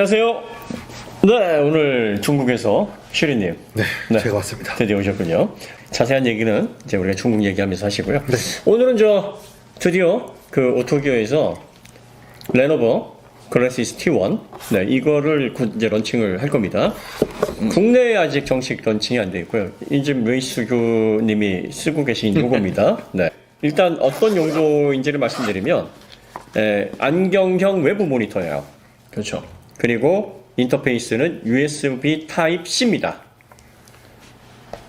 안녕하세요. 네, 오늘 중국에서 슈리님 네, 제가 왔습니다. 드디어 오셨군요. 자세한 얘기는 이제 우리가 중국 얘기하면서 하시고요. 네. 오늘은 저 드디어 그 오토기어에서 레노버 글래시스 T1 네, 이거를 곧 이제 런칭을 할 겁니다. 국내에 아직 정식 런칭이 안 돼 있고요. 이제 메이스규님이 쓰고 계신 요겁니다. 네. 일단 어떤 용도인지를 말씀드리면 에, 안경형 외부 모니터예요. 그렇죠. 그리고 인터페이스는 USB Type C입니다.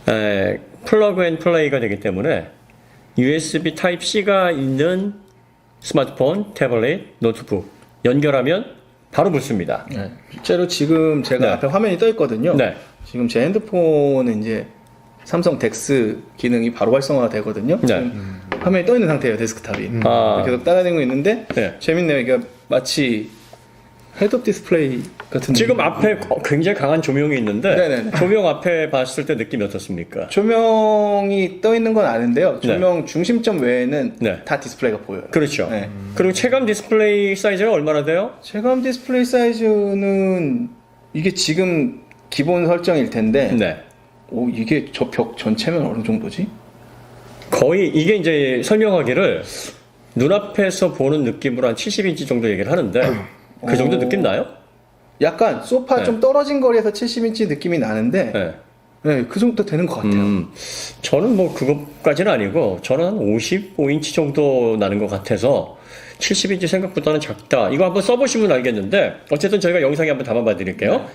에, 플러그 앤 플레이가 되기 때문에 USB Type C가 있는 스마트폰, 태블릿, 노트북 연결하면 바로 붙습니다. 네. 실제로 지금 제가 네. 앞에 화면이 떠 있거든요. 네. 지금 제 핸드폰은 이제 삼성 덱스 기능이 바로 활성화가 되거든요. 네. 지금 화면이 떠 있는 상태예요, 데스크탑이. 아. 계속 따라다니고 있는데 네. 재밌네요. 이게 마치 헤드업 디스플레이 같은 지금 느낌. 앞에 거- 굉장히 강한 조명이 있는데 네네네. 조명 앞에 봤을 때 느낌이 어떻습니까? 조명이 떠 있는 건 아는데요. 네. 조명 중심점 외에는 네. 다 디스플레이가 보여요. 그렇죠. 네. 그리고 체감 디스플레이 사이즈가 얼마나 돼요? 체감 디스플레이 사이즈는 이게 지금 기본 설정일 텐데 네. 오 이게 저 벽 전체면 어느 정도지? 거의 이게 이제 설명하기를 눈앞에서 보는 느낌으로 한 70인치 정도 얘기를 하는데 그 정도 오. 느낌 나요? 약간 소파 네. 좀 떨어진 거리에서 70인치 느낌이 나는데 네. 네, 그 정도 되는 것 같아요. 음, 저는 뭐 그것까지는 아니고 저는 한 55인치 정도 나는 것 같아서 70인치 생각보다는 작다. 이거 한번 써보시면 알겠는데 어쨌든 저희가 영상에 한번 담아봐 드릴게요.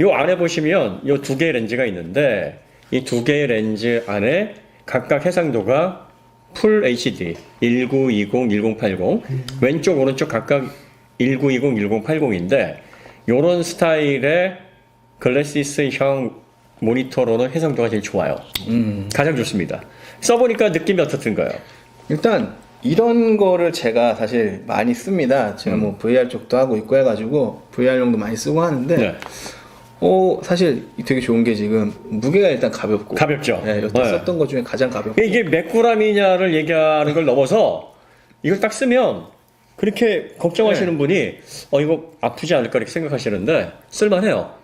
요 안에 보시면 요 두 개의 렌즈가 있는데 이 두 개의 렌즈 안에 각각 해상도가 풀 HD 1920, 1080 왼쪽 오른쪽 각각 1920, 1080인데 요런 스타일의 글래시스형 모니터로는 해상도가 제일 좋아요. 음. 가장 좋습니다. 써보니까 느낌이 어떻든가요? 일단 이런 거를 제가 사실 많이 씁니다. 제가 뭐 VR 쪽도 하고 있고 해가지고 VR용도 많이 쓰고 하는데 네. 어 사실 되게 좋은 게 지금 무게가 일단 가볍고 가볍죠. 네, 여태 네. 썼던 것 중에 가장 가볍고 이게 몇 g이냐를 얘기하는 걸 넘어서 이걸 딱 쓰면 그렇게 걱정하시는 네. 분이 어 이거 아프지 않을까 이렇게 생각하시는데 쓸만해요.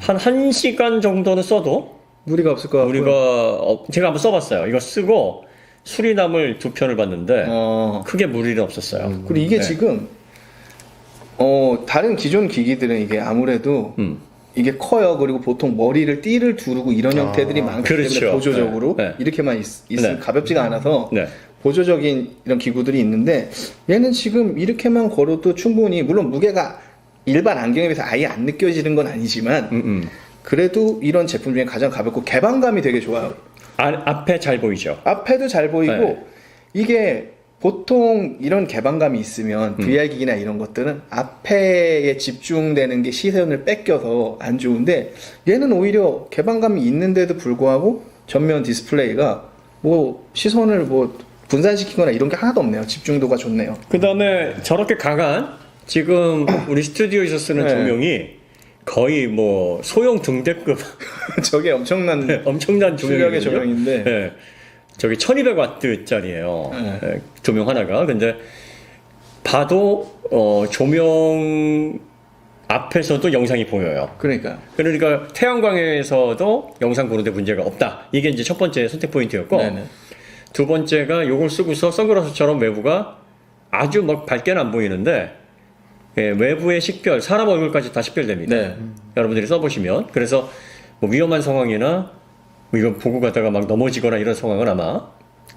한 1시간 정도는 써도 무리가 없을 것 같고요. 우리가 어, 제가 한번 써봤어요. 이거 쓰고 수리남을 두 편을 봤는데 어, 크게 무리는 없었어요. 그리고 이게 네. 지금 어 다른 기존 기기들은 이게 아무래도 음. 이게 커요. 그리고 보통 머리를 띠를 두르고 이런 아, 형태들이 많기 그렇죠. 때문에 보조적으로 네, 네. 이렇게만 있, 있으면 네. 가볍지가 않아서 네. 보조적인 이런 기구들이 있는데 얘는 지금 이렇게만 걸어도 충분히 물론 무게가 일반 안경에 비해서 아예 안 느껴지는 건 아니지만 음, 음. 그래도 이런 제품 중에 가장 가볍고 개방감이 되게 좋아요. 아, 앞에 잘 보이죠. 앞에도 잘 보이고 네. 이게 보통 이런 개방감이 있으면 음. VR 기기나 이런 것들은 앞에 집중되는 게 시선을 뺏겨서 안 좋은데 얘는 오히려 개방감이 있는데도 불구하고 전면 디스플레이가 뭐 시선을 뭐 분산시키거나 이런 게 하나도 없네요. 집중도가 좋네요. 그 다음에 저렇게 강한 지금 우리 스튜디오에서 쓰는 네. 조명이 거의 뭐 소형 등대급 저게 엄청난 엄청난 출력의 조명이거든요. 조명인데 네. 저기 1200와트짜리예요. 네. 조명 하나가. 근데 봐도 어, 조명 앞에서도 영상이 보여요. 그러니까 그러니까 태양광에서도 영상 보는데 문제가 없다. 이게 이제 첫 번째 선택 포인트였고 네네. 두 번째가 이걸 쓰고서 선글라스처럼 외부가 아주 막 밝게는 안 보이는데 예, 외부의 식별, 사람 얼굴까지 다 식별됩니다. 네. 여러분들이 써보시면 그래서 뭐 위험한 상황이나 뭐 이거 보고 가다가 막 넘어지거나 이런 상황은 아마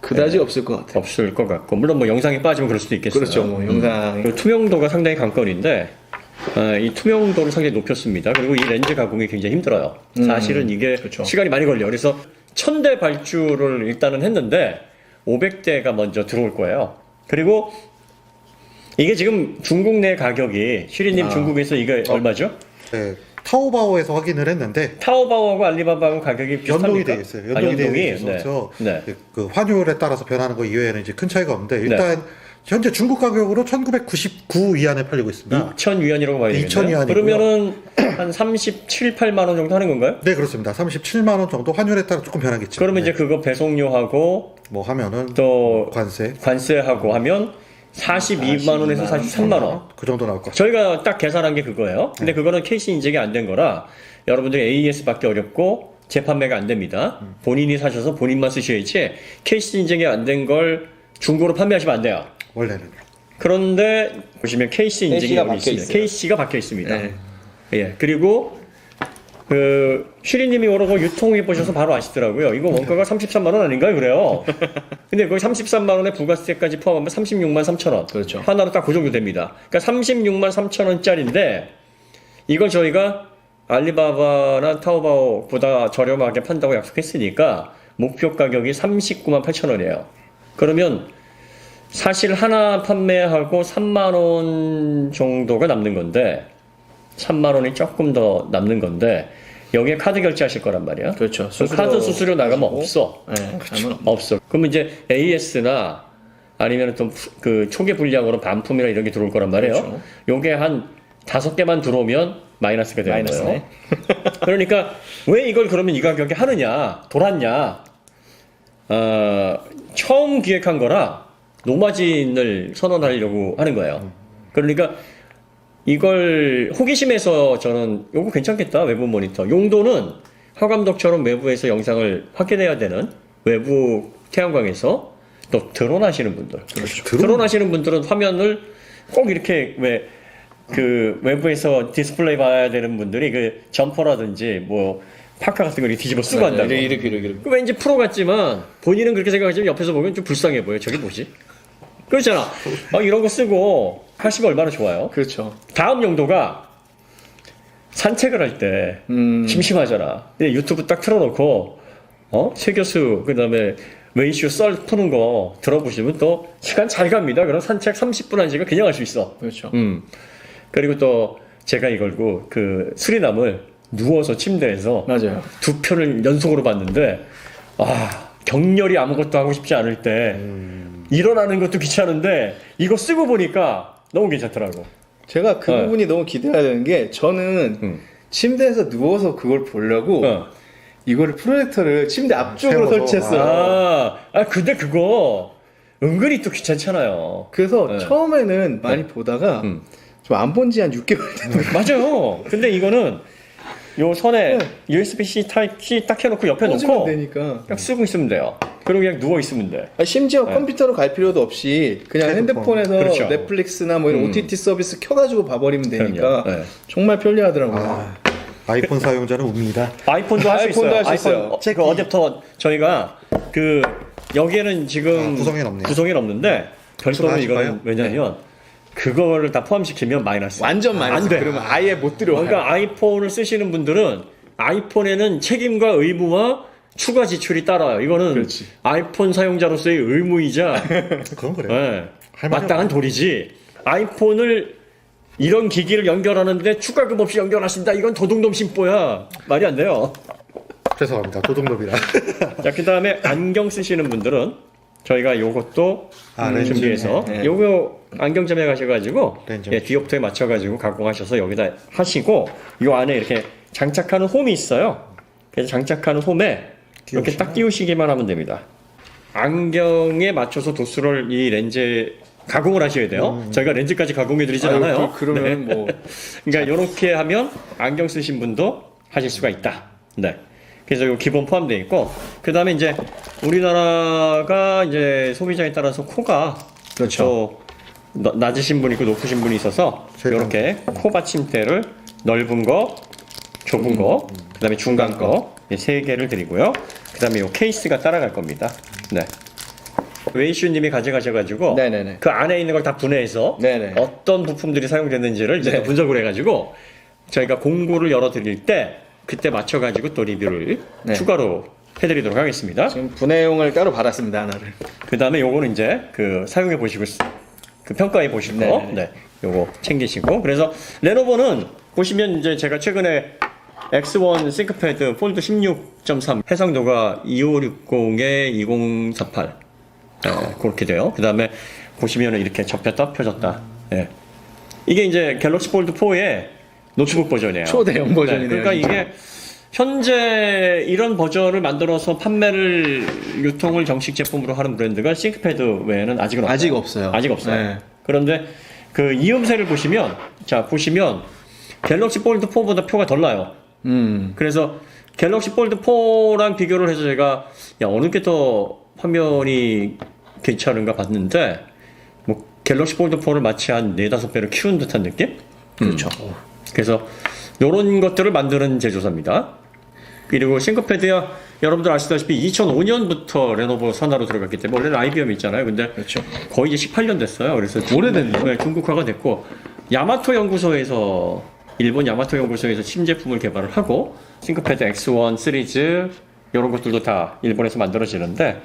그다지 없을 것 같아요. 없을 것 같고 물론 뭐 영상에 빠지면 그럴 수도 있겠어요. 그렇죠. 뭐 영상 그리고 투명도가 상당히 관건인데 아, 이 투명도를 상당히 높였습니다. 그리고 이 렌즈 가공이 굉장히 힘들어요. 음, 사실은 이게 그렇죠. 시간이 많이 걸려요. 그래서 1000대 발주를 일단은 했는데 500대가 먼저 들어올 거예요. 그리고 이게 지금 중국 내 가격이 슈리님 아. 중국에서 이게 얼마죠? 네, 타오바오에서 확인을 했는데 타오바오하고 알리바바하고 가격이 비슷합니까? 연동이 되어 있어요. 아, 연동이 되어 연동이? 있어서 네. 그- 그 환율에 따라서 변하는 거 이외에는 이제 큰 차이가 없는데 일단 현재 중국 가격으로 1999 위안에 팔리고 있습니다. 2천 위안이라고 봐야 되겠네요. 2,000 위안이고요. 그러면은 한 37, 8만 원 정도 하는 건가요? 네 그렇습니다. 37만 원 정도 환율에 따라 조금 변하겠죠. 그러면 네. 이제 그거 배송료하고 뭐 하면은 또 관세 관세하고 하면 42만 원에서 43만 원. 그 정도 나올 것 같아요. 저희가 딱 계산한 게 그거예요. 근데 그거는 KC 인증이 안 된 거라 여러분들이 AES 받기 어렵고 재판매가 안 됩니다. 본인이 사셔서 본인만 쓰셔야지 KC 인증이 안 된 걸 중고로 판매하시면 안 돼요. 원래는. 그런데 보시면 KC 인증이 KC 가 여기 박혀 있습니다. 있어요. KC가 박혀 있습니다. 네. 예. 그리고 그 슈리님이 오르고 유통해 보셔서 바로 아시더라고요. 이거 원가가 33만 원 아닌가요? 그래요. 근데 거기 33만 원에 부가세까지 포함하면 36만 3천 원. 그렇죠. 하나로 딱그 정도 됩니다. 그러니까 36만 3천 원짜리인데 이걸 저희가 알리바바나 타오바오보다 저렴하게 판다고 약속했으니까 목표 가격이 39만 8천 원이에요. 그러면 사실 하나 판매하고 3만 원 정도가 남는 건데 3만 원이 조금 더 남는 건데 여기에 카드 결제하실 거란 말이야. 그렇죠. 그 카드 수수료 나가면 하시고. 없어. 네, 아마 없어. 그러면 이제 AS나 아니면 좀그 초기 분량으로 반품이나 이런 게 들어올 거란 말이에요. 그렇죠. 요게 한 다섯 개만 들어오면 마이너스가 되는 마이너스네. 거예요. 그러니까 왜 이걸 그러면 이 가격에 하느냐, 돌았냐? 어, 처음 기획한 거라 노마진을 선언하려고 하는 거예요. 그러니까 이걸 호기심에서 저는 요거 괜찮겠다 외부 모니터 용도는 허 감독처럼 외부에서 영상을 확인해야 되는 외부 태양광에서 또 드론 하시는 분들 그렇죠. 드론 하시는 분들은 화면을 꼭 이렇게 왜 그 외부에서 디스플레이 봐야 되는 분들이 그 점퍼라든지 뭐 파카 같은 걸 뒤집어 쓰고 한다고 네, 이렇게 이렇게 이렇게. 그 왠지 프로 같지만 본인은 그렇게 생각하지만 옆에서 보면 좀 불쌍해 보여. 저게 뭐지? 그렇잖아. 아, 이런 거 쓰고 하시면 얼마나 좋아요. 그렇죠. 다음 용도가 산책을 할 때 음. 심심하잖아. 근데 유튜브 딱 틀어놓고 어 세교수 그다음에 웨이슈 썰 푸는 거 들어보시면 또 시간 잘 갑니다. 그럼 산책 30분 한 시간 그냥 할 수 있어. 그렇죠. 음. 그리고 또 제가 이걸고 그 수리남을 누워서 침대에서 맞아요. 두 편을 연속으로 봤는데 아 격렬히 아무것도 하고 싶지 않을 때 일어나는 것도 귀찮은데 이거 쓰고 보니까 너무 괜찮더라고. 제가 그 네. 부분이 너무 기대가 되는 게 저는 음. 침대에서 누워서 그걸 보려고 어. 이거를 프로젝터를 침대 앞쪽으로 세워서. 설치했어요. 아, 아 근데 그거 은근히 또 귀찮잖아요. 그래서 네. 처음에는 많이 보다가 음. 좀안 본 지 한 6개월 됐는 맞아요. 근데 이거는 요 선에 USB-C 타입 C 딱 해놓고 옆에 놓고 되니까. 그냥 쓰고 있으면 돼요. 그리고 그냥 누워 있으면 돼. 아, 심지어 컴퓨터로 갈 필요도 없이 그냥 핸드폰. 핸드폰 에서 그렇죠. 넷플릭스나 뭐 이런 음. OTT 서비스 켜가지고 봐버리면 되니까 그럼요. 네. 정말 편리하더라고요. 아, 아이폰 사용자는 웁니다. 아이폰도 할 수 있어요. 아이폰도 할수 있어요. 어, 그 어댑터 저희가 그 여기에는 지금 아, 구성에는 없네요. 구성에는 없는데 별도로 추가하실까요? 이거 는 왜냐면 그거를 다 포함시키면 마이너스. 완전 마이너스. 안 돼. 그러면 아예 못 들어와요. 그러니까 아이폰을 쓰시는 분들은 아이폰에는 책임과 의무와 추가 지출이 따라요. 이거는 그렇지. 아이폰 사용자로서의 의무이자 그건 그래요. 예, 할 말이 마땅한 도리지. 아이폰을 이런 기기를 연결하는데 추가금 없이 연결하신다. 이건 도둑놈 심보야. 말이 안 돼요. 죄송합니다. 도둑놈이라. 자, 그 다음에 안경 쓰시는 분들은 저희가 요것도 아, 음, 렌즈. 준비해서 네. 요거 안경점에 가셔가지고 렌즈. 예, 디옵터에 맞춰가지고 가공하셔서 여기다 하시고 요 안에 이렇게 장착하는 홈이 있어요. 그래서 장착하는 홈에 이렇게 딱 끼우시기만 하면 됩니다. 안경에 맞춰서 도수를 이 렌즈 가공을 하셔야 돼요. 저희가 렌즈까지 가공해 드리진 아유, 않아요. 그, 러면 네. 뭐 그러니까 이렇게 하면 안경 쓰신 분도 하실 수가 있다. 네. 그래서 이 기본 포함되어 있고 그 다음에 이제 우리나라가 이제 소비자에 따라서 코가 그렇죠. 낮으신 분이 있고 높으신 분이 있어서 이렇게 코 받침대를 넓은 거, 좁은 거, 그 다음에 중간 거 세 개를 드리고요. 그 다음에 이 케이스가 따라갈 겁니다. 네. 웨이슈님이 가져가셔가지고 네네네. 그 안에 있는 걸 다 분해해서 네네. 어떤 부품들이 사용됐는지를 이제 네. 분석을 해가지고 저희가 공고를 열어드릴 때 그때 맞춰가지고 또 리뷰를 네. 추가로 해드리도록 하겠습니다. 지금 분해용을 따로 받았습니다 하나를. 그 다음에 요거는 이제 그 사용해 보시고 그 평가해 보실 거, 네네. 네, 요거 챙기시고 그래서 레노버는 보시면 이제 제가 최근에 X1 싱크패드 폴드 16.3 해상도가 2560에 2048 네, 그렇게 돼요. 그 다음에 보시면은 이렇게 접혔다 펴졌다. 예. 이게 이제 갤럭시 폴드 4의 노트북 버전이에요. 초대형 버전이네요, 그러니까 진짜. 이게 현재 이런 버전을 만들어서 판매를 유통을 정식 제품으로 하는 브랜드가 싱크패드 외에는 아직은 없어요. 아직 없어요. 아직 없어요. 네. 그런데 그 이음새를 보시면 자 보시면 갤럭시 폴드 4보다 표가 덜 나요. 음. 그래서 갤럭시 폴드 4랑 비교를 해서 제가 야 어느 게 더 화면이 괜찮은가 봤는데 뭐 갤럭시 폴드 4를 마치 한 네다섯 배로 키운 듯한 느낌? 그렇죠. 그래서 이런 것들을 만드는 제조사입니다. 그리고 싱크패드야 여러분들 아시다시피 2005년부터 레노버 산하로 들어갔기 때문에 원래는 IBM 있잖아요. 근데 그렇죠. 거의 이제 18년 됐어요. 그래서 오래됐네요. 네, 중국화가 됐고 야마토 연구소에서 일본 야마토 연구소에서 신제품을 개발을 하고 싱크패드 X1 시리즈 이런 것들도 다 일본에서 만들어지는데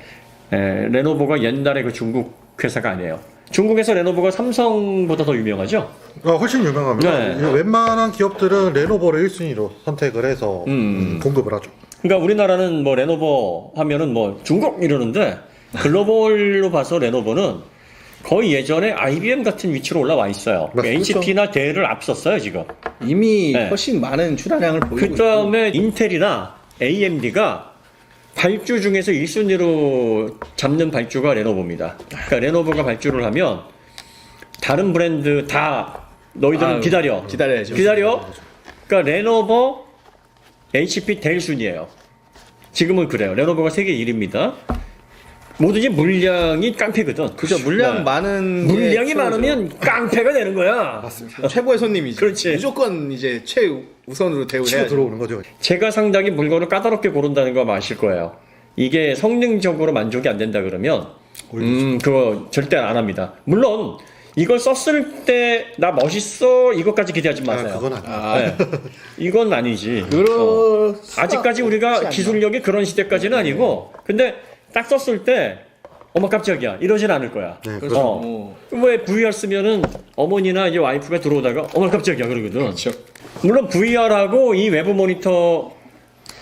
에, 레노버가 옛날에 그 중국 회사가 아니에요. 중국에서 레노버가 삼성보다 더 유명하죠. 어, 훨씬 유명합니다. 네. 웬만한 기업들은 레노버를 1순위로 선택을 해서 음, 공급을 하죠. 그러니까 우리나라는 뭐 레노버 하면은 뭐 중국 이러는데 글로벌로 봐서 레노버는 거의 예전에 IBM 같은 위치로 올라와 있어요. 맞습니다. HP나 델을 앞섰어요 지금. 이미 네. 훨씬 많은 출하량을 보이고 그 다음에 인텔이나 AMD가 발주 중에서 1순위로 잡는 발주가 레노버입니다. 그러니까 레노버가 발주를 하면 다른 브랜드 다 너희들은 아유, 기다려. 기다려야죠. 기다려. 그러니까 레노버, HP, 델 순이에요. 지금은 그래요. 레노버가 세계 1위입니다. 뭐든지 물량이 깡패거든. 그죠 물량 네. 많은 게 물량이 최고죠. 많으면 깡패가 되는 거야. 최고의 손님이죠. 그렇지. 무조건 이제 최우선으로 치고 대우해야 죠. 들어오는 거죠. 제가 상당히 물건을 까다롭게 고른다는 거 아실 거예요. 이게 성능적으로 만족이 안 된다 그러면 음 그거 절대 안 합니다. 물론 이걸 썼을 때 나 멋있어 이것까지 기대하지 아, 마세요. 그건 아니에요. 아, 네. 이건 아니지. 그럴 어. 수가 아직까지 없지 우리가 않나. 기술력이 그런 시대까지는 아니고 근데 딱 썼을 때 어머 깜짝이야 이러진 않을 거야. 네, 그렇죠. 어. 어. 왜 VR 쓰면은 어머니나 이제 와이프가 들어오다가 어머 깜짝이야 그러거든. 그렇죠. 물론 VR하고 이 외부 모니터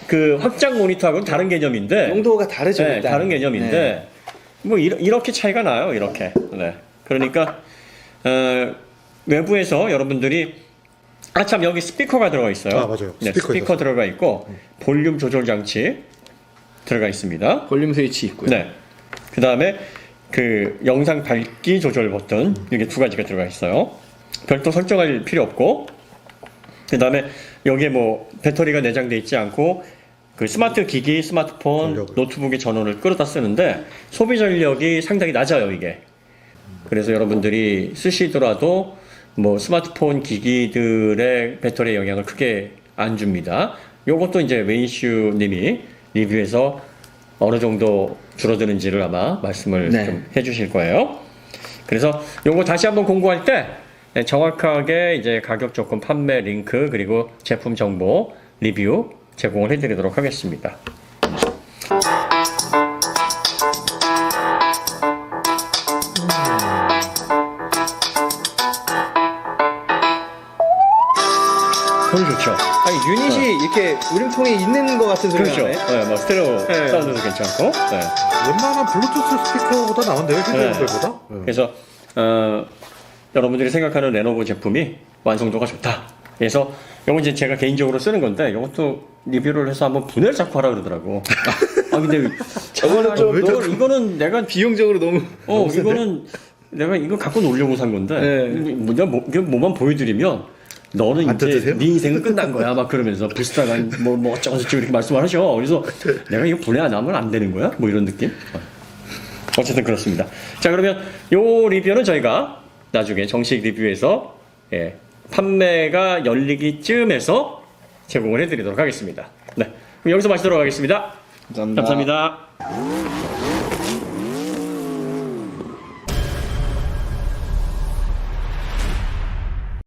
그 확장 모니터하고는 다른 개념인데 용도가 다르죠. 네, 일단. 다른 개념인데 네. 뭐 이러, 이렇게 차이가 나요 이렇게 네. 그러니까 어, 외부에서 여러분들이 아 참 여기 스피커가 들어가 있어요 아, 맞아요. 네, 스피커 스피커. 들어가 있고 볼륨 조절 장치 들어가 있습니다 볼륨 스위치 있고요. 네. 그 다음에 그 영상 밝기 조절 버튼 이게 두 가지가 들어가 있어요. 별도 설정할 필요 없고 그 다음에 여기에 뭐 배터리가 내장돼 있지 않고 그 스마트 기기, 스마트폰, 전력을. 노트북의 전원을 끌어다 쓰는데 소비 전력이 상당히 낮아요 이게. 그래서 여러분들이 쓰시더라도 뭐 스마트폰 기기들의 배터리 영향을 크게 안 줍니다. 요것도 이제 웨이슈 님이 리뷰에서 어느 정도 줄어드는지를 아마 말씀을 네. 좀 해주실 거예요. 그래서 요거 다시 한번 공부할 때 네, 정확하게 이제 가격 조건 판매 링크 그리고 제품 정보 리뷰 제공을 해드리도록 하겠습니다. 이 이렇게 우림통에 있는 것 같은 소리가 그렇죠. 나네. 네, 뭐 스테레오 네. 사운드도 괜찮고. 네. 웬만한 블루투스 스피커보다 나은데요, 휴대폰들보다? 네. 그래서 어, 여러분들이 생각하는 레노버 제품이 완성도가 좋다. 그래서 이건 이제 제가 개인적으로 쓰는 건데 이것도 리뷰를 해서 한번 분해를 자꾸 하라 그러더라고. 아 근데 저거는 좀왜너 이거는 내가 비용적으로 너무 어 이거는 내가 이거 갖고 놀려고 산 건데 네. 뭐냐 뭐, 이게 뭐만 보여드리면 너는 안 이제 뜯으세요? 네 인생은 끝난 거야 막 그러면서 부스타가 뭐 뭐 어쩌고 저쩌고 이렇게 말씀을 하셔. 그래서 내가 이거 분해 안 하면 안 되는 거야? 뭐 이런 느낌. 어쨌든 그렇습니다. 자 그러면 요 리뷰는 저희가 나중에 정식 리뷰에서 예, 판매가 열리기 쯤에서 제공을 해드리도록 하겠습니다. 네, 그럼 여기서 마치도록 하겠습니다. 감사합니다. 감사합니다.